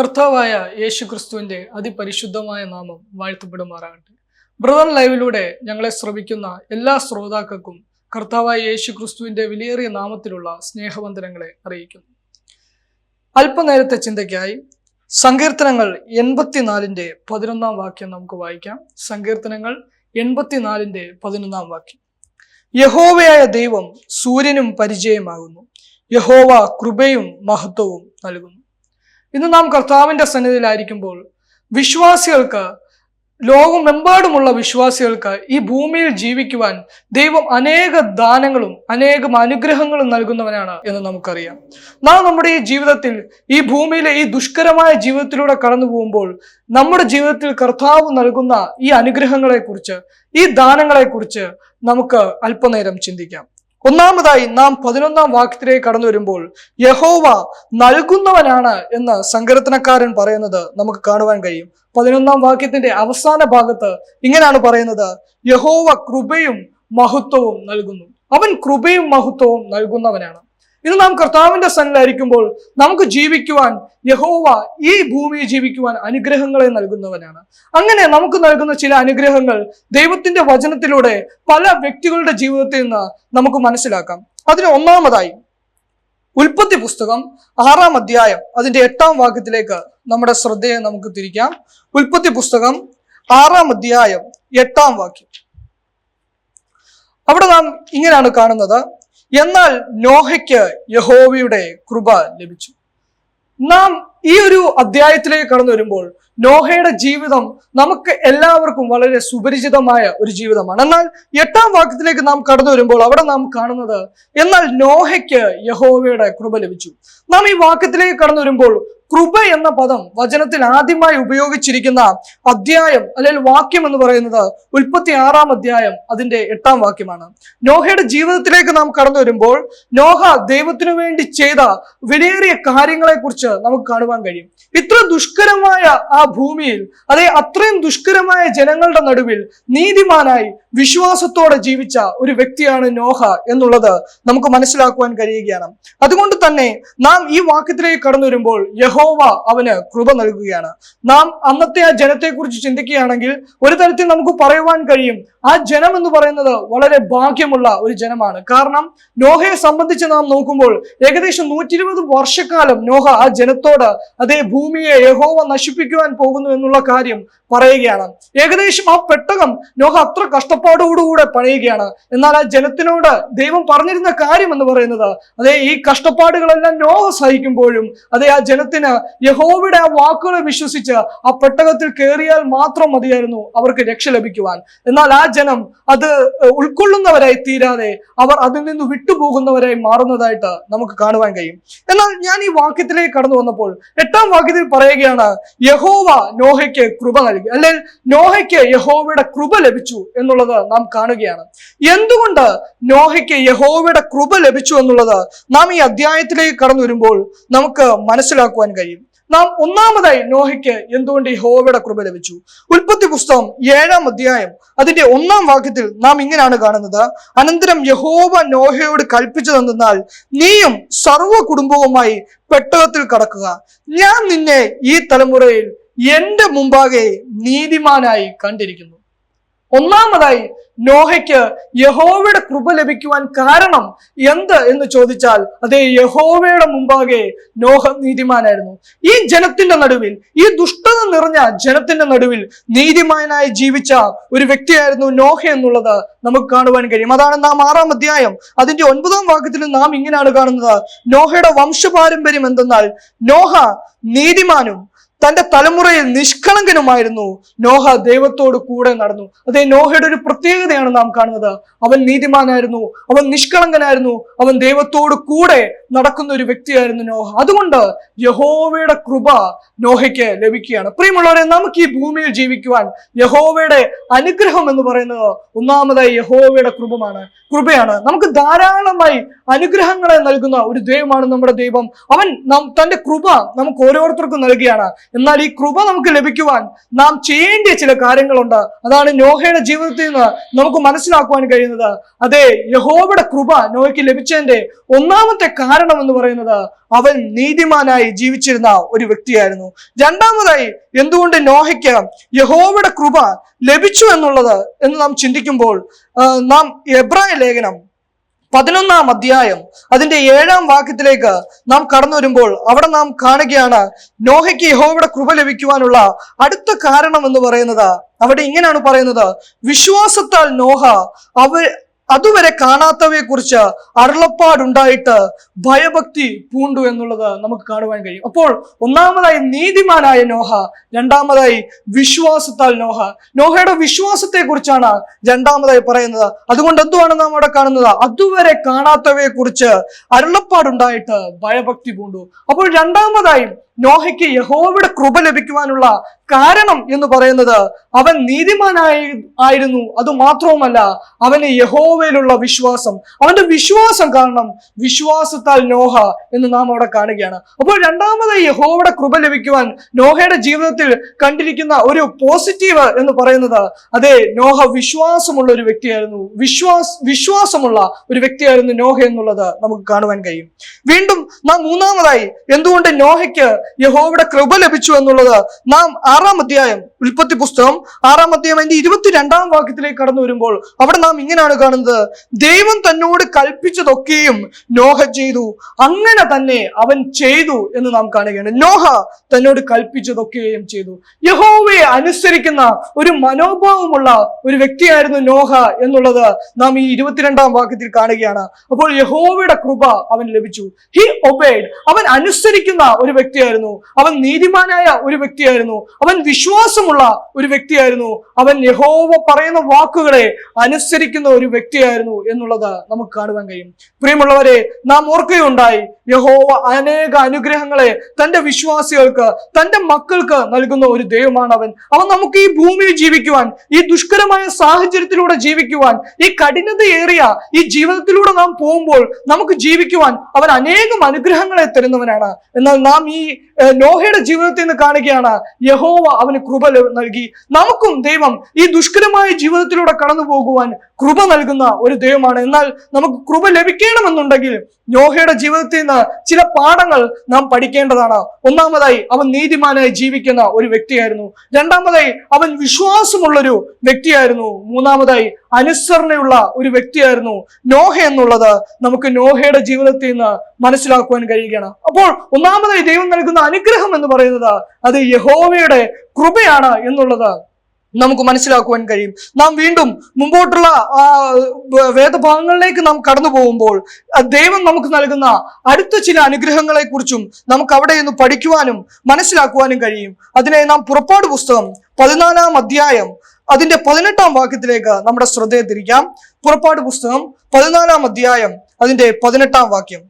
കർത്താവായ യേശു ക്രിസ്തുവിന്റെ അതിപരിശുദ്ധമായ നാമം വാഴ്ത്തപ്പെടുമാറാകട്ടെ. ബ്രദർ ലൈവിലൂടെ ഞങ്ങളെ ശ്രമിക്കുന്ന എല്ലാ ശ്രോതാക്കൾക്കും കർത്താവായ യേശു ക്രിസ്തുവിന്റെ വിലയേറിയ നാമത്തിലുള്ള സ്നേഹവന്ദനങ്ങളെ അറിയിക്കുന്നു. അല്പനേരത്തെ ചിന്തയ്ക്കായി സങ്കീർത്തനങ്ങൾ എൺപത്തിനാലിന്റെ പതിനൊന്നാം വാക്യം നമുക്ക് വായിക്കാം. സങ്കീർത്തനങ്ങൾ എൺപത്തിനാലിന്റെ പതിനൊന്നാം വാക്യം. യഹോവയായ ദൈവം സൂര്യനും പരിചയമാകുന്നു. യഹോവ കൃപയും മഹത്വവും നൽകുന്നു. ഇന്ന് നാം കർത്താവിന്റെ സന്നിധിയിലായിരിക്കുമ്പോൾ വിശ്വാസികൾക്ക് ലോകമെമ്പാടുമുള്ള വിശ്വാസികൾക്ക് ഈ ഭൂമിയിൽ ജീവിക്കുവാൻ ദൈവം അനേക ദാനങ്ങളും അനേകം അനുഗ്രഹങ്ങളും നൽകുന്നവനാണ് എന്ന് നമുക്കറിയാം. നാം നമ്മുടെ ഈ ജീവിതത്തിൽ ഈ ഭൂമിയിലെ ഈ ദുഷ്കരമായ ജീവിതത്തിലൂടെ കടന്നു പോകുമ്പോൾ നമ്മുടെ ജീവിതത്തിൽ കർത്താവ് നൽകുന്ന ഈ അനുഗ്രഹങ്ങളെക്കുറിച്ച് ഈ ദാനങ്ങളെക്കുറിച്ച് നമുക്ക് അല്പനേരം ചിന്തിക്കാം. ഒന്നാമതായി നാം പതിനൊന്നാം വാക്യത്തിലേക്ക് കടന്നു വരുമ്പോൾ യഹോവ നൽകുന്നവനാണ് എന്ന് സങ്കീർത്തനക്കാരൻ പറയുന്നത് നമുക്ക് കാണുവാൻ കഴിയും. പതിനൊന്നാം വാക്യത്തിന്റെ അവസാന ഭാഗത്ത് ഇങ്ങനെയാണ് പറയുന്നത്. യഹോവ കൃപയും മഹത്വവും നൽകുന്നു. അവൻ കൃപയും മഹത്വവും നൽകുന്നവനാണ്. ഇന്ന് നാം കർത്താവിന്റെ സന്നിലായിരിക്കുമ്പോൾ നമുക്ക് ജീവിക്കുവാൻ യഹോവ ഈ ഭൂമിയിൽ ജീവിക്കുവാൻ അനുഗ്രഹങ്ങളെ നൽകുന്നവനാണ്. അങ്ങനെ നമുക്ക് നൽകുന്ന ചില അനുഗ്രഹങ്ങൾ ദൈവത്തിന്റെ വചനത്തിലൂടെ പല വ്യക്തികളുടെ ജീവിതത്തിൽ നിന്ന് നമുക്ക് മനസ്സിലാക്കാം. അതിന് ഒന്നാമതായി ഉൽപ്പത്തി പുസ്തകം ആറാം അധ്യായം അതിന്റെ എട്ടാം വാക്യത്തിലേക്ക് നമ്മുടെ ശ്രദ്ധയെ നമുക്ക് തിരിക്കാം. ഉൽപ്പത്തി പുസ്തകം ആറാം അധ്യായം എട്ടാം വാക്യം. അവിടെ നാം ഇങ്ങനെയാണ് കാണുന്നത്. എന്നാൽ നോഹയ്ക്ക് യഹോവയുടെ കൃപ ലഭിച്ചു. നാം ഈ ഒരു അധ്യായത്തിലേക്ക് കടന്നു വരുമ്പോൾ നോഹയുടെ ജീവിതം നമുക്ക് എല്ലാവർക്കും വളരെ സുപരിചിതമായ ഒരു ജീവിതമാണ്. എന്നാൽ എട്ടാം വാക്യത്തിലേക്ക് നാം കടന്നു വരുമ്പോൾ അവിടെ നാം കാണുന്നത് എന്നാൽ നോഹയ്ക്ക് യഹോവയുടെ കൃപ ലഭിച്ചു. നാം ഈ വാക്യത്തിലേക്ക് കടന്നു വരുമ്പോൾ കൃപ എന്ന പദം വചനത്തിൽ ആദ്യമായി ഉപയോഗിച്ചിരിക്കുന്ന അധ്യായം അല്ലെങ്കിൽ വാക്യം എന്ന് പറയുന്നത് ഉൽപ്പത്തി ആറാം അധ്യായം അതിന്റെ എട്ടാം വാക്യമാണ്. നോഹയുടെ ജീവിതത്തിലേക്ക് നാം കടന്നു വരുമ്പോൾ നോഹ ദൈവത്തിനു വേണ്ടി ചെയ്ത വിലയേറിയ കാര്യങ്ങളെ കുറിച്ച് നമുക്ക് കാണുവാൻ കഴിയും. ഇത്ര ദുഷ്കരമായ ആ ഭൂമിയിൽ അതെ അത്രയും ദുഷ്കരമായ ജനങ്ങളുടെ നടുവിൽ നീതിമാനായി വിശ്വാസത്തോടെ ജീവിച്ച ഒരു വ്യക്തിയാണ് നോഹ എന്നുള്ളത് നമുക്ക് മനസ്സിലാക്കുവാൻ കഴിയുകയാണ്. അതുകൊണ്ട് തന്നെ നാം ഈ വാക്യത്തിലേക്ക് കടന്നു വരുമ്പോൾ യഹോവ അവന് കൃപ നൽകുകയാണ്. നാം അന്നത്തെ ആ ജനത്തെക്കുറിച്ച് ചിന്തിക്കുകയാണെങ്കിൽ ഒരു തരത്തിൽ നമുക്ക് പറയുവാൻ കഴിയും ആ ജനം എന്ന് പറയുന്നത് വളരെ ഭാഗ്യമുള്ള ഒരു ജനമാണ്. കാരണം നോഹയെ സംബന്ധിച്ച് നാം നോക്കുമ്പോൾ ഏകദേശം നൂറ്റി ഇരുപത് വർഷക്കാലം നോഹ ആ ജനത്തോട് അതേ ഭൂമിയെ യഹോവ നശിപ്പിക്കുവാൻ പോകുന്നു എന്നുള്ള കാര്യം പറയുകയാണ്. ഏകദേശം ആ പെട്ടകം നോഹ അത്ര കഷ്ടപ്പാടോടുകൂടെ പണിയുകയാണ് എന്നാൽ ആ ജനത്തിനോട് ദൈവം പറഞ്ഞിരുന്ന കാര്യം എന്ന് പറയുന്നത് അതേ ഈ കഷ്ടപ്പാടുകളെല്ലാം നോഹ സഹിക്കുമ്പോഴും അതേ ആ ജനത്തിന് യഹോവയുടെ ആ വാക്കുകളെ വിശ്വസിച്ച് ആ പെട്ടകത്തിൽ കയറിയാൽ മാത്രം മതിയായിരുന്നു അവർക്ക് രക്ഷ ലഭിക്കുവാൻ. എന്നാൽ ആ ജനം അത് ഉൾക്കൊള്ളുന്നവരായി തീരാതെ അവർ അതിൽ നിന്ന് വിട്ടുപോകുന്നവരായി മാറുന്നതായിട്ട് നമുക്ക് കാണുവാൻ കഴിയും. എന്നാൽ ഞാൻ ഈ വാക്യത്തിലേക്ക് കടന്നു വന്നപ്പോൾ എട്ടാം വാക്യത്തിൽ പറയുകയാണ് യഹോവ നോഹയ്ക്ക് കൃപ നൽകി. അല്ലെങ്കിൽ നോഹയ്ക്ക് യഹോവയുടെ കൃപ ലഭിച്ചു എന്നുള്ളത് നാം കാണുകയാണ്. എന്തുകൊണ്ട് നോഹയ്ക്ക് യഹോവയുടെ കൃപ ലഭിച്ചു എന്നുള്ളത് നാം ഈ അധ്യായത്തിലേക്ക് കടന്നു വരുമ്പോൾ നമുക്ക് മനസ്സിലാക്കുവാൻ കഴിയും. നാം ഒന്നാമതായി നോഹയ്ക്ക് എന്തുകൊണ്ട് യഹോവയുടെ കൃപ ലഭിച്ചു? ഉൽപ്പത്തി പുസ്തകം ഏഴാം അധ്യായം അതിന്റെ ഒന്നാം വാക്യത്തിൽ നാം ഇങ്ങനെയാണ് കാണുന്നത്. അനന്തരം യഹോവ നോഹയോട് കൽപ്പിച്ചു തന്നാൽ നീയും സർവ കുടുംബവുമായി പെട്ടകത്തിൽ കടക്കുക. ഞാൻ നിന്നെ ഈ തലമുറയിൽ എന്റെ മുമ്പാകെ നീതിമാനായി കണ്ടിരിക്കുന്നു. ഒന്നാമതായി നോഹയ്ക്ക് യഹോവയുടെ കൃപ ലഭിക്കുവാൻ കാരണം എന്ത് എന്ന് ചോദിച്ചാൽ അതേ യഹോവയുടെ മുമ്പാകെ നോഹ നീതിമാനായിരുന്നു. ഈ ജനത്തിന്റെ നടുവിൽ ഈ ദുഷ്ടത നിറഞ്ഞ ജനത്തിന്റെ നടുവിൽ നീതിമാനായി ജീവിച്ച ഒരു വ്യക്തിയായിരുന്നു നോഹ എന്നുള്ളത് നമുക്ക് കാണുവാൻ കഴിയും. അതാണ് നാം ആറാം അധ്യായം. അതിന്റെ ഒൻപതാം വാക്യത്തിൽ നാം ഇങ്ങനെയാണ് കാണുന്നത്. നോഹയുടെ വംശപാരമ്പര്യം എന്തെന്നാൽ നോഹ നീതിമാനും തന്റെ തലമുറയിൽ നിഷ്കളങ്കനുമായിരുന്നു. നോഹ ദൈവത്തോട് കൂടെ നടന്നു. അതേ നോഹയുടെ ഒരു പ്രത്യേകതയാണ് നാം കാണുന്നത്. അവൻ നീതിമാനായിരുന്നു. അവൻ നിഷ്കളങ്കനായിരുന്നു. അവൻ ദൈവത്തോട് കൂടെ നടക്കുന്ന ഒരു വ്യക്തിയായിരുന്നു നോഹ. അതുകൊണ്ട് യഹോവയുടെ കൃപ നോഹയ്ക്ക് ലഭിക്കുകയാണ്. പ്രിയമുള്ളവരെ നമുക്ക് ഈ ഭൂമിയിൽ ജീവിക്കുവാൻ യഹോവയുടെ അനുഗ്രഹം എന്ന് പറയുന്നത് ഒന്നാമതായി യഹോവയുടെ കൃപമാണ്. കൃപയാണ്. നമുക്ക് ധാരാളമായി അനുഗ്രഹങ്ങളെ നൽകുന്ന ഒരു ദൈവമാണ് നമ്മുടെ ദൈവം. അവൻ തന്റെ കൃപ നമുക്ക് ഓരോരുത്തർക്കും നൽകുകയാണ്. എന്നാൽ ഈ കൃപ നമുക്ക് ലഭിക്കുവാൻ നാം ചെയ്യേണ്ട ചില കാര്യങ്ങളുണ്ട്. അതാണ് നോഹയുടെ ജീവിതത്തിൽ നിന്ന് നമുക്ക് മനസ്സിലാക്കുവാൻ കഴിയുന്നത്. അതെ യഹോവയുടെ കൃപ നോഹയ്ക്ക് ലഭിച്ചതിന്റെ ഒന്നാമത്തെ കാരണം എന്ന് പറയുന്നത് അവൻ നീതിമാനായി ജീവിച്ചിരുന്ന ഒരു വ്യക്തിയായിരുന്നു. രണ്ടാമതായി എന്തുകൊണ്ട് നോഹയ്ക്ക് യഹോവയുടെ കൃപ ലഭിച്ചു എന്നുള്ളത് എന്ന് നാം ചിന്തിക്കുമ്പോൾ നാം എബ്രായ ലേഖനം പതിനൊന്നാം അധ്യായം അതിന്റെ ഏഴാം വാക്യത്തിലേക്ക് നാം കടന്നു വരുമ്പോൾ അവിടെ നാം കാണുകയാണ് നോഹയ്ക്ക് യഹോവയുടെ കൃപ ലഭിക്കുവാനുള്ള അടുത്ത കാരണം എന്ന് പറയുന്നത് അവിടെ ഇങ്ങനെയാണ് പറയുന്നത് വിശ്വാസത്താൽ നോഹ അവ അതുവരെ കാണാത്തവയെ കുറിച്ച് അരുളപ്പാടുണ്ടായിട്ട് ഭയഭക്തി പൂണ്ടു എന്നുള്ളത് നമുക്ക് കാണുവാൻ കഴിയും. അപ്പോൾ ഒന്നാമതായി നീതിമാനായ നോഹ രണ്ടാമതായി വിശ്വാസത്താൽ നോഹ. നോഹയുടെ വിശ്വാസത്തെ കുറിച്ചാണ് രണ്ടാമതായി പറയുന്നത്. അതുകൊണ്ട് എന്തുവാണ് നാം അവിടെ കാണുന്നത്? അതുവരെ കാണാത്തവയെ കുറിച്ച് അരുളപ്പാടുണ്ടായിട്ട് ഭയഭക്തി പൂണ്ടു. അപ്പോൾ രണ്ടാമതായി നോഹയ്ക്ക് യഹോവയുടെ കൃപ ലഭിക്കുവാനുള്ള കാരണം എന്ന് പറയുന്നത് അവൻ നീതിമാനായി ആയിരുന്നു. അത് മാത്രവുമല്ല അവന് യഹോവയിലുള്ള വിശ്വാസം അവന്റെ വിശ്വാസം കാരണം വിശ്വാസത്താൽ നോഹ എന്ന് നാം അവിടെ കാണുകയാണ്. അപ്പോൾ രണ്ടാമതായി യഹോവയുടെ കൃപ ലഭിക്കുവാൻ നോഹയുടെ ജീവിതത്തിൽ കണ്ടിരിക്കുന്ന ഒരു പോസിറ്റീവ് എന്ന് പറയുന്നത് അതെ നോഹ വിശ്വാസമുള്ള ഒരു വ്യക്തിയായിരുന്നു. വിശ്വാസ വിശ്വാസമുള്ള ഒരു വ്യക്തിയായിരുന്നു നോഹ എന്നുള്ളത് നമുക്ക് കാണുവാൻ കഴിയും. വീണ്ടും നാം മൂന്നാമതായി എന്തുകൊണ്ട് നോഹയ്ക്ക് യഹോവയുടെ കൃപ ലഭിച്ചു എന്നുള്ളത് നാം ആറാം അധ്യായം ഉൽപ്പത്തി പുസ്തകം ആറാം അധ്യായം അതിന്റെ ഇരുപത്തിരണ്ടാം വാക്യത്തിലേക്ക് കടന്നു വരുമ്പോൾ അവിടെ നാം ഇങ്ങനെയാണ് കാണുന്നത്. ദൈവം തന്നോട് കൽപ്പിച്ചതൊക്കെയും നോഹ ചെയ്തു. അങ്ങനെ തന്നെ അവൻ ചെയ്തു എന്ന് നാം കാണുകയാണ്. നോഹ തന്നോട് കൽപ്പിച്ചതൊക്കെയും ചെയ്തു. യഹോവയെ അനുസരിക്കുന്ന ഒരു മനോഭാവമുള്ള ഒരു വ്യക്തിയായിരുന്നു നോഹ എന്നുള്ളത് നാം ഈ ഇരുപത്തിരണ്ടാം വാക്യത്തിൽ കാണുകയാണ്. അപ്പോൾ യഹോവയുടെ കൃപ അവൻ ലഭിച്ചു. ഹി ഒബേഡ് അവൻ അനുസരിക്കുന്ന ഒരു വ്യക്തിയായിരുന്നു അവൻ നീതിമാനായ ഒരു വ്യക്തിയായിരുന്നു. അവൻ വിശ്വാസമുള്ള ഒരു വ്യക്തിയായിരുന്നു. അവൻ യഹോവ പറയുന്ന വാക്കുകളെ അനുസരിക്കുന്ന ഒരു വ്യക്തിയായിരുന്നു എന്നുള്ളത് നമുക്ക് കാണുവാൻ കഴിയും. പ്രിയമുള്ളവരെ നാം ഓർക്കുകയുണ്ടായി യഹോവ അനേക അനുഗ്രഹങ്ങളെ തന്റെ വിശ്വാസികൾക്ക് തന്റെ മക്കൾക്ക് നൽകുന്ന ഒരു ദൈവമാണ് അവൻ. അവൻ നമുക്ക് ഈ ഭൂമിയിൽ ജീവിക്കുവാൻ ഈ ദുഷ്കരമായ സാഹചര്യത്തിലൂടെ ജീവിക്കുവാൻ ഈ കഠിനതയേറിയ ഈ ജീവിതത്തിലൂടെ നാം പോകുമ്പോൾ നമുക്ക് ജീവിക്കുവാൻ അവൻ അനേകം അനുഗ്രഹങ്ങളെ തരുന്നവനാണ്. എന്നാൽ നാം ഈ ലോഹയുടെ ജീവിതത്തിൽ നിന്ന് കാണുകയാണ് യഹോവ അവന് കൃപ നൽകി. നമുക്കും ദൈവം ഈ ദുഷ്കരമായ ജീവിതത്തിലൂടെ കടന്നു പോകുവാൻ കൃപ നൽകുന്ന ഒരു ദൈവമാണ്. എന്നാൽ നമുക്ക് കൃപ ലഭിക്കണമെന്നുണ്ടെങ്കിൽ നോഹയുടെ ജീവിതത്തിൽ നിന്ന് ചില പാഠങ്ങൾ നാം പഠിക്കേണ്ടതാണ്. ഒന്നാമതായി അവൻ നീതിമാനായി ജീവിക്കുന്ന ഒരു വ്യക്തിയായിരുന്നു. രണ്ടാമതായി അവൻ വിശ്വാസമുള്ളൊരു വ്യക്തിയായിരുന്നു. മൂന്നാമതായി അനുസരണയുള്ള ഒരു വ്യക്തിയായിരുന്നു നോഹ എന്നുള്ളത് നമുക്ക് നോഹയുടെ ജീവിതത്തിൽ നിന്ന് മനസ്സിലാക്കുവാൻ കഴിയുകയാണ്. അപ്പോൾ ഒന്നാമതായി ദൈവം നൽകുന്ന അനുഗ്രഹം എന്ന് പറയുന്നത് അത് യഹോവയുടെ കൃപയാണ് എന്നുള്ളത്. നമുക്ക് മനസ്സിലാക്കുവാൻ കഴിയും. നാം വീണ്ടും മുമ്പോട്ടുള്ള വേദഭാഗങ്ങളിലേക്ക് നാം കടന്നു പോകുമ്പോൾ ദൈവം നമുക്ക് നൽകുന്ന അടുത്ത ചില അനുഗ്രഹങ്ങളെ കുറിച്ചും നമുക്ക് അവിടെ നിന്ന് പഠിക്കുവാനും മനസ്സിലാക്കുവാനും കഴിയും. അതിനെ നാം പുറപ്പാട് പുസ്തകം പതിനാലാം അധ്യായം അതിന്റെ പതിനെട്ടാം വാക്യത്തിലേക്ക് നമ്മുടെ ശ്രദ്ധയെ തിരിക്കാം. പുറപ്പാട് പുസ്തകം പതിനാലാം അധ്യായം അതിന്റെ പതിനെട്ടാം വാക്യം.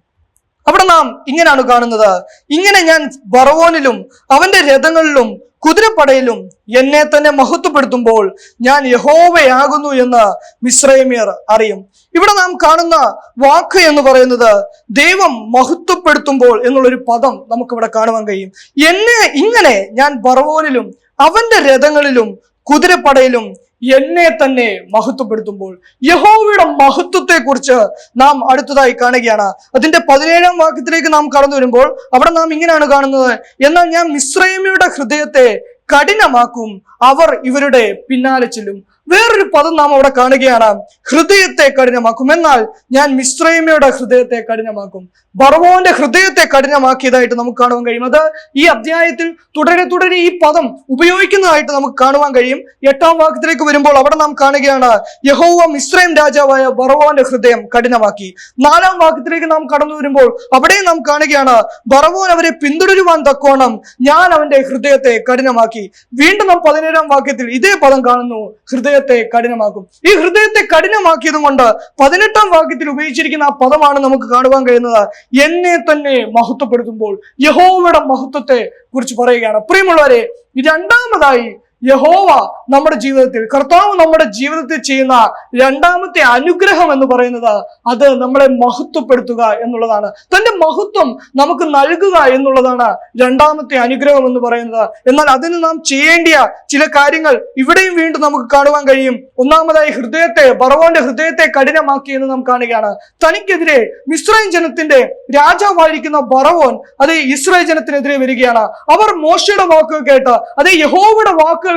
അവിടെ നാം ഇങ്ങനെയാണ് കാണുന്നത്. ഇങ്ങനെ ഞാൻ ബറവോനിലും അവന്റെ രഥങ്ങളിലും കുതിരപ്പടയിലും എന്നെ തന്നെ മഹത്വപ്പെടുത്തുമ്പോൾ ഞാൻ യഹോവയാകുന്നു എന്ന് മിശ്രമിയർ അറിയും. ഇവിടെ നാം കാണുന്ന വാക്ക് എന്ന് പറയുന്നത് ദൈവം മഹത്വപ്പെടുത്തുമ്പോൾ എന്നുള്ളൊരു പദം നമുക്കിവിടെ കാണുവാൻ കഴിയും. എന്നെ ഇങ്ങനെ ഞാൻ ബർവോനിലും അവന്റെ രഥങ്ങളിലും കുതിരപ്പടയിലും എന്നെ തന്നെ മഹത്വപ്പെടുത്തുമ്പോൾ യഹോവയുടെ മഹത്വത്തെ കുറിച്ച് നാം അടുത്തതായി കാണുകയാണ്. അതിന്റെ പതിനേഴാം വാക്യത്തിലേക്ക് നാം കടന്നു വരുമ്പോൾ അവിടെ നാം ഇങ്ങനെയാണ് കാണുന്നത്. എന്നാൽ ഞാൻ മിശ്രൈമിയുടെ ഹൃദയത്തെ കഠിനമാക്കും. അവർ ഇവരുടെ പിന്നാലെ ചെല്ലും. വേറൊരു പദം നാം അവിടെ കാണുകയാണ്. ഹൃദയത്തെ കഠിനമാക്കും. എന്നാൽ ഞാൻ മിശ്രൈമയുടെ ഹൃദയത്തെ കഠിനമാക്കും. ബർവോന്റെ ഹൃദയത്തെ കഠിനമാക്കിയതായിട്ട് നമുക്ക് കാണുവാൻ കഴിയും. അത് ഈ അധ്യായത്തിൽ തുടരെ തുടരെ ഈ പദം ഉപയോഗിക്കുന്നതായിട്ട് നമുക്ക് കാണുവാൻ കഴിയും. എട്ടാം വാക്യത്തിലേക്ക് വരുമ്പോൾ അവിടെ നാം കാണുകയാണ് യഹോവ മിശ്രൈം രാജാവായ ബർവോന്റെ ഹൃദയം കഠിനമാക്കി. നാലാം വാക്യത്തിലേക്ക് നാം കടന്നു വരുമ്പോൾ അവിടെ നാം കാണുകയാണ് ബർവോൻ അവരെ പിന്തുടരുവാൻ തക്കോണം ഞാൻ അവന്റെ ഹൃദയത്തെ കഠിനമാക്കി. വീണ്ടും നാം പതിനേഴാം വാക്യത്തിൽ ഇതേ പദം കാണുന്നു ഹൃദയത്തെ കഠിനമാക്കും. ഈ ഹൃദയത്തെ കഠിനമാക്കിയതും കൊണ്ട് പതിനെട്ടാം വാക്യത്തിൽ ഉപയോഗിച്ചിരിക്കുന്ന ആ പദമാണ് നമുക്ക് കാണുവാൻ കഴിയുന്നത്. എന്നെ തന്നെ മഹത്വപ്പെടുത്തുമ്പോൾ യഹോവയുടെ മഹത്വത്തെ കുറിച്ച് പറയുകയാണ്. പ്രിയമുള്ളവരെ രണ്ടാമതായി യഹോവ നമ്മുടെ ജീവിതത്തിൽ കർത്താവ് നമ്മുടെ ജീവിതത്തിൽ ചെയ്യുന്ന രണ്ടാമത്തെ അനുഗ്രഹം എന്ന് പറയുന്നത് അത് നമ്മളെ മഹത്വപ്പെടുത്തുക എന്നുള്ളതാണ്. തന്റെ മഹത്വം നമുക്ക് നൽകുക എന്നുള്ളതാണ് രണ്ടാമത്തെ അനുഗ്രഹം എന്ന് പറയുന്നത്. എന്നാൽ അതിന് നാം ചെയ്യേണ്ടിയ ചില കാര്യങ്ങൾ ഇവിടെയും വീണ്ടും നമുക്ക് കാണുവാൻ കഴിയും. ഒന്നാമതായി ഹൃദയത്തെ ബറവോന്റെ ഹൃദയത്തെ കഠിനമാക്കി എന്ന് നാം കാണുകയാണ്. തനിക്കെതിരെ മിശ്രൈൻ ജനത്തിന്റെ രാജാവായിരിക്കുന്ന ബറവോൻ അത് ഇസ്രായേൽ ജനത്തിനെതിരെ വരികയാണ്. അവർ മോശയുടെ വാക്കുകൾ കേട്ട് അത് യഹോവയുടെ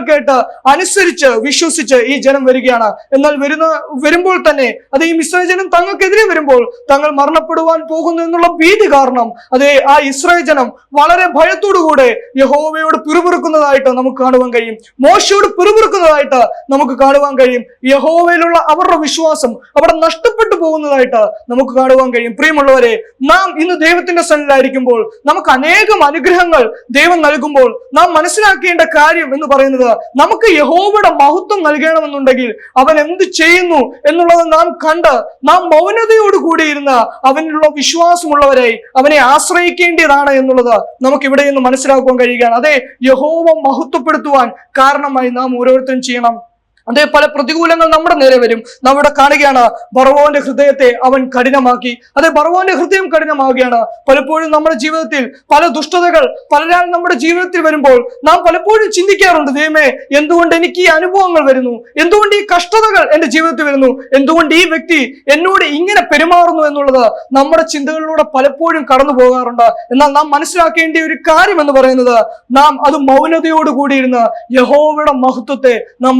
കേട്ട് അനുസരിച്ച് വിശ്വസിച്ച് ഈ ജനം വരികയാണ്. എന്നാൽ വരുന്ന വരുമ്പോൾ തന്നെ അത് ഈ ഇസ്രായേൽ ജനം തങ്ങൾക്കെതിരെ വരുമ്പോൾ തങ്ങൾ മരണപ്പെടുവാൻ പോകുന്നു എന്നുള്ള ഭീതി കാരണം അതേ ആ ഇസ്രായേൽ ജനം വളരെ ഭയത്തോടുകൂടെ യഹോവയോട് പിറുപിറുക്കുന്നതായിട്ട് നമുക്ക് കാണുവാൻ കഴിയും. മോശയോട് പിറുപിറുക്കുന്നതായിട്ട് നമുക്ക് കാണുവാൻ കഴിയും. യഹോവയിലുള്ള അവരുടെ വിശ്വാസം അവിടെ നഷ്ടപ്പെട്ടു പോകുന്നതായിട്ട് നമുക്ക് കാണുവാൻ കഴിയും. പ്രിയമുള്ളവരെ നാം ഇന്ന് ദൈവത്തിന്റെ സന്നിലായിരിക്കുമ്പോൾ നമുക്ക് അനേകം അനുഗ്രഹങ്ങൾ ദൈവം നൽകുമ്പോൾ നാം മനസ്സിലാക്കേണ്ട കാര്യം എന്ന് പറയുന്നത് നമുക്ക് യഹോവയുടെ മഹത്വം നൽകണമെന്നുണ്ടെങ്കിൽ അവൻ എന്ത് ചെയ്യുന്നു എന്നുള്ളത് നാം കണ്ട് നാം മൗനതയോട് കൂടി ഇരുന്ന് അവനിലുള്ള വിശ്വാസമുള്ളവരെ അവനെ ആശ്രയിക്കേണ്ടതാണ് എന്നുള്ളത് നമുക്ക് ഇവിടെ നിന്ന് മനസ്സിലാക്കുവാൻ കഴിയുകയാണ്. അതെ യഹോവ മഹത്വപ്പെടുത്തുവാൻ കാരണമായി നാം ഓരോരുത്തരും ചെയ്യണം. അതേ പല പ്രതികൂലങ്ങൾ നമ്മുടെ നേരെ വരും. നമ്മുടെ കാണുകയാണ് ബറവോന്റെ ഹൃദയത്തെ അവൻ കഠിനമാക്കി. അതെ ബറവോന്റെ ഹൃദയം കഠിനമാവുകയാണ്. പലപ്പോഴും നമ്മുടെ ജീവിതത്തിൽ പല ദുഷ്ടതകൾ പലരാൾ നമ്മുടെ ജീവിതത്തിൽ വരുമ്പോൾ നാം പലപ്പോഴും ചിന്തിക്കാറുണ്ട് ദൈവമേ എന്തുകൊണ്ട് എനിക്ക് ഈ അനുഭവങ്ങൾ വരുന്നു? എന്തുകൊണ്ട് ഈ കഷ്ടതകൾ എന്റെ ജീവിതത്തിൽ വരുന്നു? എന്തുകൊണ്ട് ഈ വ്യക്തി എന്നോട് ഇങ്ങനെ പെരുമാറുന്നു എന്നുള്ളത് നമ്മുടെ ചിന്തകളിലൂടെ പലപ്പോഴും കടന്നു പോകാറുണ്ട്. എന്നാൽ നാം മനസ്സിലാക്കേണ്ട ഒരു കാര്യം എന്ന് പറയുന്നത് നാം അത് മൗനതയോട് കൂടിയിരുന്ന് യഹോവയുടെ മഹത്വത്തെ നാം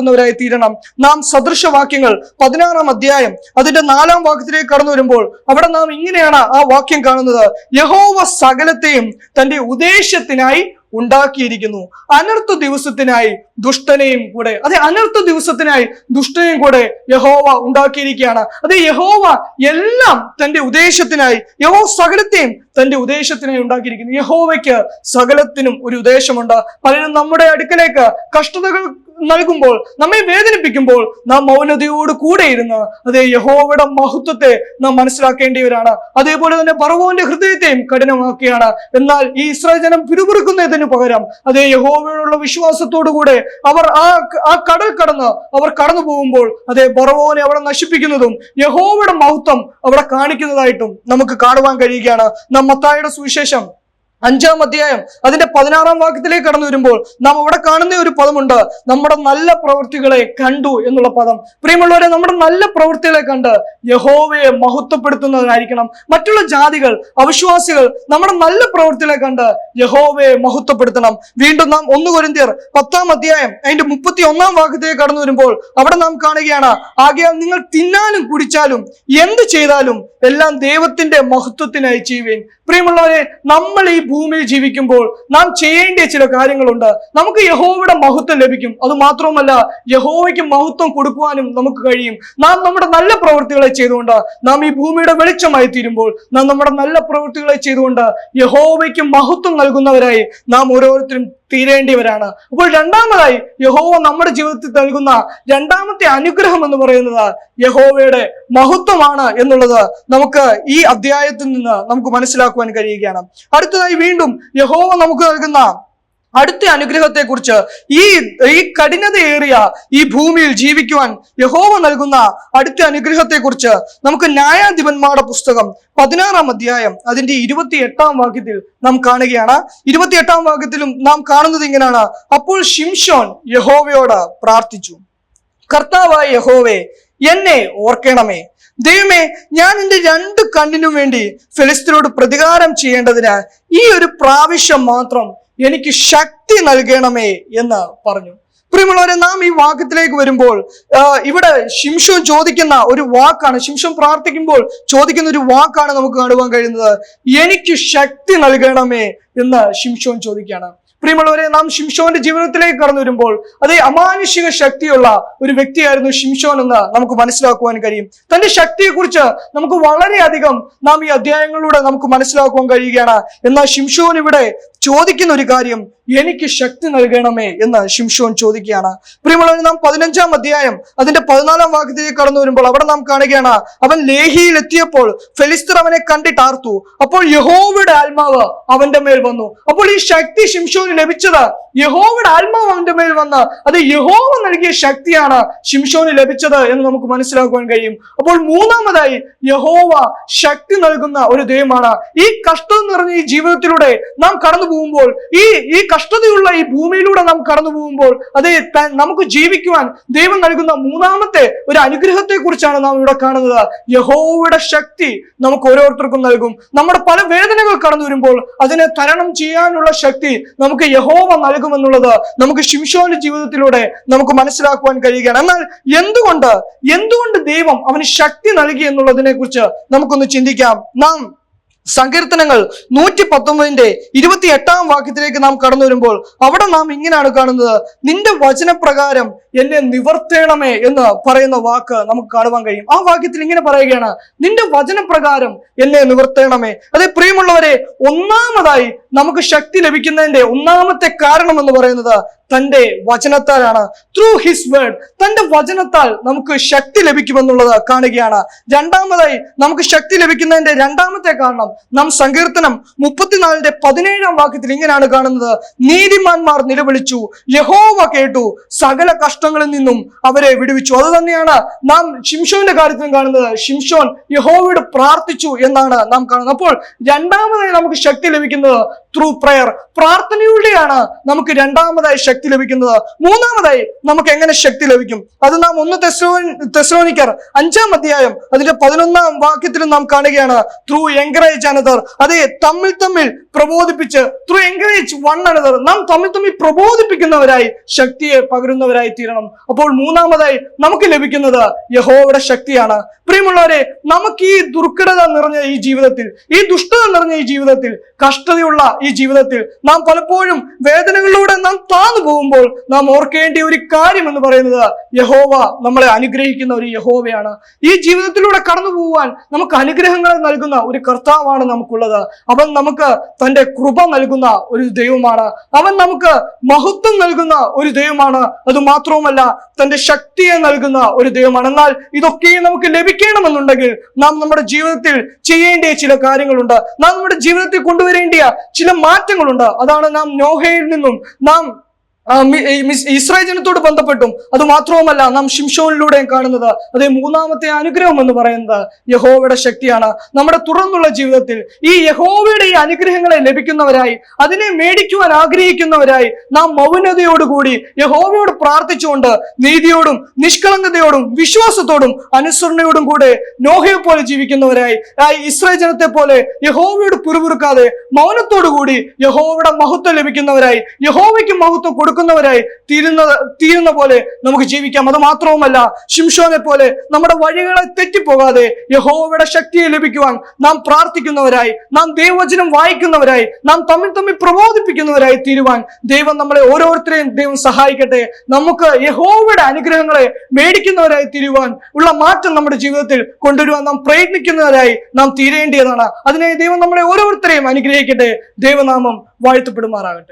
മനസ്സിലാക്കുന്നവരായി തീരണം. നാം സദൃശവാക്യങ്ങൾ പതിനാറാം അധ്യായം അതിന്റെ നാലാം വാക്യത്തിലേക്ക് കടന്നു വരുമ്പോൾ അവിടെ നാം ഇങ്ങനെയാണ് ആ വാക്യം കാണുന്നത്. യഹോവ സകലത്തെയും തന്റെ ഉദ്ദേശത്തിനായി ഉണ്ടാക്കിയിരിക്കുന്നു. അനർത്ഥ ദിവസത്തിനായി ദുഷ്ടനെയും കൂടെ അതെ അനർത്ഥ ദിവസത്തിനായി ദുഷ്ടനെയും കൂടെ യഹോവ ഉണ്ടാക്കിയിരിക്കുകയാണ്. അതെ യഹോവ എല്ലാം തന്റെ ഉദ്ദേശത്തിനായി യഹോ സകലത്തെയും തന്റെ ഉദ്ദേശത്തിനായി ഉണ്ടാക്കിയിരിക്കുന്നു. യഹോവയ്ക്ക് സകലത്തിനും ഒരു ഉദ്ദേശമുണ്ട്. പലരും നമ്മുടെ അടുക്കലേക്ക് കഷ്ടതകൾ നൽകുമ്പോൾ നമ്മെ വേദനിപ്പിക്കുമ്പോൾ നാം മൗനതയോട് കൂടെ ഇരുന്ന് അതേ യഹോവയുടെ മഹത്വത്തെ നാം മനസ്സിലാക്കേണ്ടിയവരാണ് അതേപോലെ തന്നെ പറവോന്റെ ഹൃദയത്തെയും കഠിനമാക്കിയാണ് എന്നാൽ ഈ ഇസ്രായേൽ ജനം പിറുപിറുക്കുന്നതിന് പകരം അതേ യഹോവയോടുള്ള വിശ്വാസത്തോടു കൂടെ അവർ ആ ആ കടൽ കടന്ന് അവർ കടന്നു പോകുമ്പോൾ അതേ ബറവോനെ അവിടെ നശിപ്പിക്കുന്നതും യഹോവയുടെ മഹത്വം അവിടെ കാണിക്കുന്നതായിട്ടും നമുക്ക് കാണുവാൻ കഴിയുകയാണ്. നാം മത്തായുടെ സുവിശേഷം അഞ്ചാം അധ്യായം അതിന്റെ പതിനാറാം വാക്യത്തിലേക്ക് കടന്നു വരുമ്പോൾ നാം അവിടെ കാണുന്ന ഒരു പദമുണ്ട്. നമ്മുടെ നല്ല പ്രവൃത്തികളെ കണ്ടു എന്നുള്ള പദം. പ്രിയമുള്ളവരെ നമ്മുടെ നല്ല പ്രവൃത്തികളെ കണ്ട് യഹോവയെ മഹത്വപ്പെടുത്തുന്നതിനായിരിക്കണം മറ്റുള്ള ജാതികൾ അവിശ്വാസികൾ നമ്മുടെ നല്ല പ്രവൃത്തികളെ കണ്ട് യഹോവയെ മഹത്വപ്പെടുത്തണം. വീണ്ടും നാം ഒന്ന് കൊരിന്തിയർ പത്താം അധ്യായം അതിന്റെ മുപ്പത്തി ഒന്നാം വാക്യത്തിലേക്ക് കടന്നു വരുമ്പോൾ അവിടെ നാം കാണുകയാണ് ആകയാൽ നിങ്ങൾ തിന്നാലും കുടിച്ചാലും എന്ത് ചെയ്താലും എല്ലാം ദൈവത്തിന്റെ മഹത്വത്തിനായി ചെയ്യുവേൻ. പ്രിയമുള്ളവരെ നമ്മൾ ഈ ഭൂമിയിൽ ജീവിക്കുമ്പോൾ നാം ചെയ്യേണ്ട ചില കാര്യങ്ങളുണ്ട്. നമുക്ക് യഹോവയുടെ മഹത്വം ലഭിക്കും. അത് മാത്രവുമല്ല യഹോവയ്ക്ക് മഹത്വം കൊടുക്കുവാനും നമുക്ക് കഴിയും. നാം നമ്മുടെ നല്ല പ്രവൃത്തികളെ ചെയ്തുകൊണ്ട് നാം ഈ ഭൂമിയുടെ വെളിച്ചമായി തീരുമ്പോൾ നാം നമ്മുടെ നല്ല പ്രവൃത്തികളെ ചെയ്തുകൊണ്ട് യഹോവയ്ക്ക് മഹത്വം നൽകുന്നവരായി നാം ഓരോരുത്തരും തീരേണ്ടിവരാണ് അപ്പോൾ രണ്ടാമതായി യഹോവ നമ്മുടെ ജീവിതത്തിൽ നൽകുന്ന രണ്ടാമത്തെ അനുഗ്രഹം എന്ന് പറയുന്നത് യഹോവയുടെ മഹത്വമാണ് എന്നുള്ളത് നമുക്ക് ഈ അധ്യായത്തിൽ നിന്ന് നമുക്ക് മനസ്സിലാക്കുവാൻ കഴിയുകയാണ്. അടുത്തതായി വീണ്ടും യഹോവ നമുക്ക് നൽകുന്ന അടുത്ത അനുഗ്രഹത്തെ കുറിച്ച് ഈ ഈ കഠിനതയേറിയ ഈ ഭൂമിയിൽ ജീവിക്കുവാൻ യഹോവ നൽകുന്ന അടുത്ത അനുഗ്രഹത്തെ കുറിച്ച് നമുക്ക് ന്യായാധിപന്മാരുടെ പുസ്തകം പതിനാറാം അധ്യായം അതിന്റെ ഇരുപത്തി എട്ടാം വാക്യത്തിൽ നാം കാണുകയാണ്. ഇരുപത്തി എട്ടാം വാക്യത്തിലും നാം കാണുന്നത് ഇങ്ങനെയാണ്. അപ്പോൾ ഷിംഷോൻ യഹോവയോട് പ്രാർത്ഥിച്ചു. കർത്താവായ യഹോവേ എന്നെ ഓർക്കണമേ. ദൈവമേ ഞാൻ എന്റെ രണ്ട് കണ്ണിനും വേണ്ടി ഫെലിസ്തീനോട് പ്രതികാരം ചെയ്യേണ്ടതിന് ഈ ഒരു പ്രാവശ്യം മാത്രം എനിക്ക് ശക്തി നൽകണമേ എന്ന് പറഞ്ഞു. പ്രിയമുള്ളവരെ നാം ഈ വാക്കത്തിലേക്ക് വരുമ്പോൾ ഇവിടെ ശിംഷോൻ ചോദിക്കുന്ന ഒരു വാക്കാണ് ശിംഷോൻ പ്രാർത്ഥിക്കുമ്പോൾ ചോദിക്കുന്ന ഒരു വാക്കാണ് നമുക്ക് കാണുവാൻ കഴിയുന്നത്. എനിക്ക് ശക്തി നൽകണമേ എന്ന് ശിംഷോൻ ചോദിക്കുകയാണ്. പ്രിയമുള്ളവരെ നാം ഷിംഷോന്റെ ജീവിതത്തിലേക്ക് കടന്നു വരുമ്പോൾ അതേ അമാനുഷിക ശക്തിയുള്ള ഒരു വ്യക്തിയായിരുന്നു ഷിംഷോൻ എന്ന് നമുക്ക് മനസ്സിലാക്കുവാൻ കഴിയും. തന്റെ ശക്തിയെക്കുറിച്ച് നമുക്ക് വളരെയധികം നാം ഈ അധ്യായങ്ങളിലൂടെ നമുക്ക് മനസ്സിലാക്കുവാൻ കഴിയുകയാണ്. എന്നാൽ ഷിംഷോൻ ഇവിടെ ചോദിക്കുന്ന ഒരു കാര്യം എനിക്ക് ശക്തി നൽകണമേ എന്ന് ശിംഷോൻ ചോദിക്കുകയാണ്. പ്രിയമുള്ളവർ നാം പതിനഞ്ചാം അധ്യായം അതിന്റെ പതിനാലാം വാക്യത്തിലേക്ക് കടന്നു വരുമ്പോൾ അവിടെ നാം കാണുകയാണ് അവൻ ലേഹിയിൽ എത്തിയപ്പോൾ ഫെലിസ്തർ അവനെ കണ്ടിട്ടാർത്തു അപ്പോൾ യഹോവയുടെ ആത്മാവ് അവന്റെ മേൽ വന്നു. അപ്പോൾ ഈ ശക്തി ശിംഷോന് ലഭിച്ചത് യഹോവയുടെ ആത്മാവ് അവന്റെ മേൽ വന്ന് അത് യഹോവ നൽകിയ ശക്തിയാണ് ശിംഷോന് ലഭിച്ചത് എന്ന് നമുക്ക് മനസ്സിലാക്കുവാൻ കഴിയും. അപ്പോൾ മൂന്നാമതായി യഹോവ ശക്തി നൽകുന്ന ഒരു ദൈവമാണ്. ഈ കഷ്ടം നിറഞ്ഞ ഈ ജീവിതത്തിലൂടെ നാം കടന്നു പോകുമ്പോൾ ഈ ഈ കഷ്ടതയുള്ള ഈ ഭൂമിയിലൂടെ നാം കടന്നു പോകുമ്പോൾ അത് നമുക്ക് ജീവിക്കുവാൻ ദൈവം നൽകുന്ന മൂന്നാമത്തെ ഒരു അനുഗ്രഹത്തെ കുറിച്ചാണ് നാം ഇവിടെ കാണുന്നത്. യഹോവയുടെ ശക്തി നമുക്ക് ഓരോരുത്തർക്കും നൽകും. നമ്മുടെ പല വേദനകൾ കടന്നു വരുമ്പോൾ അതിനെ തരണം ചെയ്യാനുള്ള ശക്തി നമുക്ക് യഹോവ നൽകുമെന്നുള്ളത് നമുക്ക് ശിംഷോന്റെ ജീവിതത്തിലൂടെ നമുക്ക് മനസ്സിലാക്കുവാൻ കഴിയുകയാണ്. എന്നാൽ എന്തുകൊണ്ട് എന്തുകൊണ്ട് ദൈവം അവന് ശക്തി നൽകി എന്നുള്ളതിനെ കുറിച്ച് നമുക്കൊന്ന് ചിന്തിക്കാം. നാം സങ്കീർത്തനങ്ങൾ നൂറ്റി പത്തൊമ്പതിന്റെ ഇരുപത്തി എട്ടാം വാക്യത്തിലേക്ക് നാം കടന്നു വരുമ്പോൾ അവിടെ നാം ഇങ്ങനെയാണ് കാണുന്നത്. നിന്റെ വചനപ്രകാരം എന്നെ നിവർത്തേണമേ എന്ന് പറയുന്ന വാക്ക് നമുക്ക് കാണുവാൻ കഴിയും. ആ വാക്യത്തിൽ ഇങ്ങനെ പറയുകയാണ്. നിന്റെ വചനപ്രകാരം എന്നെ നിവർത്തേണമേ അതെ പ്രിയമുള്ളവരെ ഒന്നാമതായി നമുക്ക് ശക്തി ലഭിക്കുന്നതിന്റെ ഒന്നാമത്തെ കാരണം എന്ന് പറയുന്നത് തന്റെ വചനത്താലാണ്. ത്രൂ ഹിസ് വേർഡ് തന്റെ വചനത്താൽ നമുക്ക് ശക്തി ലഭിക്കുമെന്നുള്ളത് കാണുകയാണ്. രണ്ടാമതായി നമുക്ക് ശക്തി ലഭിക്കുന്നതിന്റെ രണ്ടാമത്തെ കാരണം നാം സങ്കീർത്തനം മുപ്പത്തിനാലിന്റെ പതിനേഴാം വാക്യത്തിൽ ഇങ്ങനെയാണ് കാണുന്നത്. നീതിമാന്മാർ നിലവിളിച്ചു. യഹോവ കേട്ടു. സകല കഷ്ടങ്ങളിൽ നിന്നും അവരെ വിടുവിച്ചു. അത് തന്നെയാണ് നാം ഷിംഷോന്റെ കാര്യത്തിലും കാണുന്നത്. ഷിംഷോൻ യഹോവയോട് പ്രാർത്ഥിച്ചു എന്നാണ് നാം കാണുന്നത്. അപ്പോൾ രണ്ടാമതായി നമുക്ക് ശക്തി ലഭിക്കുന്നത് ത്രൂ പ്രയർ പ്രാർത്ഥനയിലൂടെയാണ് നമുക്ക് രണ്ടാമതായി ശക്തി ലഭിക്കുന്നത്. മൂന്നാമതായി നമുക്ക് എങ്ങനെ ശക്തി ലഭിക്കും? അത് നാം ഒന്ന് തെസ്ലോ തെസ്ലോനിക്കർ അഞ്ചാം അധ്യായം അതിന്റെ പതിനൊന്നാം വാക്യത്തിൽ നാം കാണുകയാണ്. ത്രൂ എൻകറേജ് അനദർ അതെ തമ്മിൽ തമ്മിൽ പ്രബോധിപ്പിച്ച് ത്രൂ എൻകറേജ് വൺ അനദർ നാം തമ്മിൽ തമ്മിൽ പ്രബോധിപ്പിക്കുന്നവരായി ശക്തിയെ പകരുന്നവരായി തീരണം. അപ്പോൾ മൂന്നാമതായി നമുക്ക് ലഭിക്കുന്നത് യഹോവയുടെ ശക്തിയാണ്. പ്രിയമുള്ളവരെ നമുക്ക് ഈ ദുർഘടത നിറഞ്ഞ ഈ ജീവിതത്തിൽ ഈ ദുഷ്ടത നിറഞ്ഞ ഈ ജീവിതത്തിൽ കഷ്ടതയുള്ള ഈ ജീവിതത്തിൽ നാം പലപ്പോഴും വേദനകളിലൂടെ നാം താന്നു പോകുമ്പോൾ നാം ഓർക്കേണ്ട ഒരു കാര്യം എന്ന് പറയുന്നത് യഹോവ നമ്മളെ അനുഗ്രഹിക്കുന്ന ഒരു യഹോവയാണ്. ഈ ജീവിതത്തിലൂടെ കടന്നു പോകുവാൻ നമുക്ക് അനുഗ്രഹങ്ങൾ നൽകുന്ന ഒരു കർത്താവാണ് നമുക്കുള്ളത്. അവൻ നമുക്ക് തന്റെ കൃപ നൽകുന്ന ഒരു ദൈവമാണ്. അവൻ നമുക്ക് മഹത്വം നൽകുന്ന ഒരു ദൈവമാണ്. അത് മാത്രവുമല്ല തന്റെ ശക്തിയെ നൽകുന്ന ഒരു ദൈവമാണ്. എന്നാൽ ഇതൊക്കെയും നമുക്ക് ലഭിക്കണമെന്നുണ്ടെങ്കിൽ നാം നമ്മുടെ ജീവിതത്തിൽ ചെയ്യേണ്ട ചില കാര്യങ്ങളുണ്ട്. നാം നമ്മുടെ ജീവിതത്തിൽ കൊണ്ടുവരേണ്ടിയ ചില മാറ്റങ്ങളുണ്ട്. അതാണ് നാം നോഹയിൽ നിന്നും നാം ഇസ്രായേൽ ജനത്തോട് ബന്ധപ്പെട്ടും. അത് മാത്രവുമല്ല നാം ശിംഷോനിലൂടെയും കാണുന്നത്. അതേ മൂന്നാമത്തെ അനുഗ്രഹം എന്ന് പറയുന്നത് യഹോവയുടെ ശക്തിയാണ്. നമ്മുടെ തുറന്നുള്ള ജീവിതത്തിൽ ഈ യഹോവയുടെ ഈ അനുഗ്രഹങ്ങളെ ലഭിക്കുന്നവരായി അതിനെ മേടിക്കുവാൻ ആഗ്രഹിക്കുന്നവരായി നാം മൗനതയോടുകൂടി യഹോവയോട് പ്രാർത്ഥിച്ചുകൊണ്ട് നീതിയോടും നിഷ്കളങ്കതയോടും വിശ്വാസത്തോടും അനുസരണയോടും കൂടെ നോഹയെ പോലെ ജീവിക്കുന്നവരായി ഇസ്രായേൽ ജനത്തെ പോലെ യഹോവയോട് പുറപുറുക്കാതെ മൗനത്തോടുകൂടി യഹോവയുടെ മഹത്വം ലഭിക്കുന്നവരായി. യഹോവയ്ക്ക് മഹത്വം കൊടുക്കുന്നവരായി തീരുന്ന തീരുന്ന പോലെ നമുക്ക് ജീവിക്കാം. അത് മാത്രവുമല്ല ശിംഷോനെ പോലെ നമ്മുടെ വഴികളെ തെറ്റിപ്പോകാതെ യഹോവയുടെ ശക്തിയെ ലഭിക്കുവാൻ നാം പ്രാർത്ഥിക്കുന്നവരായി നാം ദൈവവചനം വായിക്കുന്നവരായി നാം തമ്മിൽ തമ്മിൽ പ്രബോധിപ്പിക്കുന്നവരായി തീരുവാൻ ദൈവം നമ്മളെ ഓരോരുത്തരെയും ദൈവം സഹായിക്കട്ടെ. നമുക്ക് യഹോവയുടെ അനുഗ്രഹങ്ങളെ മേടിക്കുന്നവരായി തീരുവാൻ ഉള്ള മാറ്റം നമ്മുടെ ജീവിതത്തിൽ കൊണ്ടുവരുവാൻ നാം പ്രയത്നിക്കുന്നവരായി നാം തീരേണ്ടതാണ് അതിനെ ദൈവം നമ്മളെ ഓരോരുത്തരെയും അനുഗ്രഹിക്കട്ടെ. ദൈവനാമം വാഴ്ത്തപ്പെടുമാറാകട്ടെ.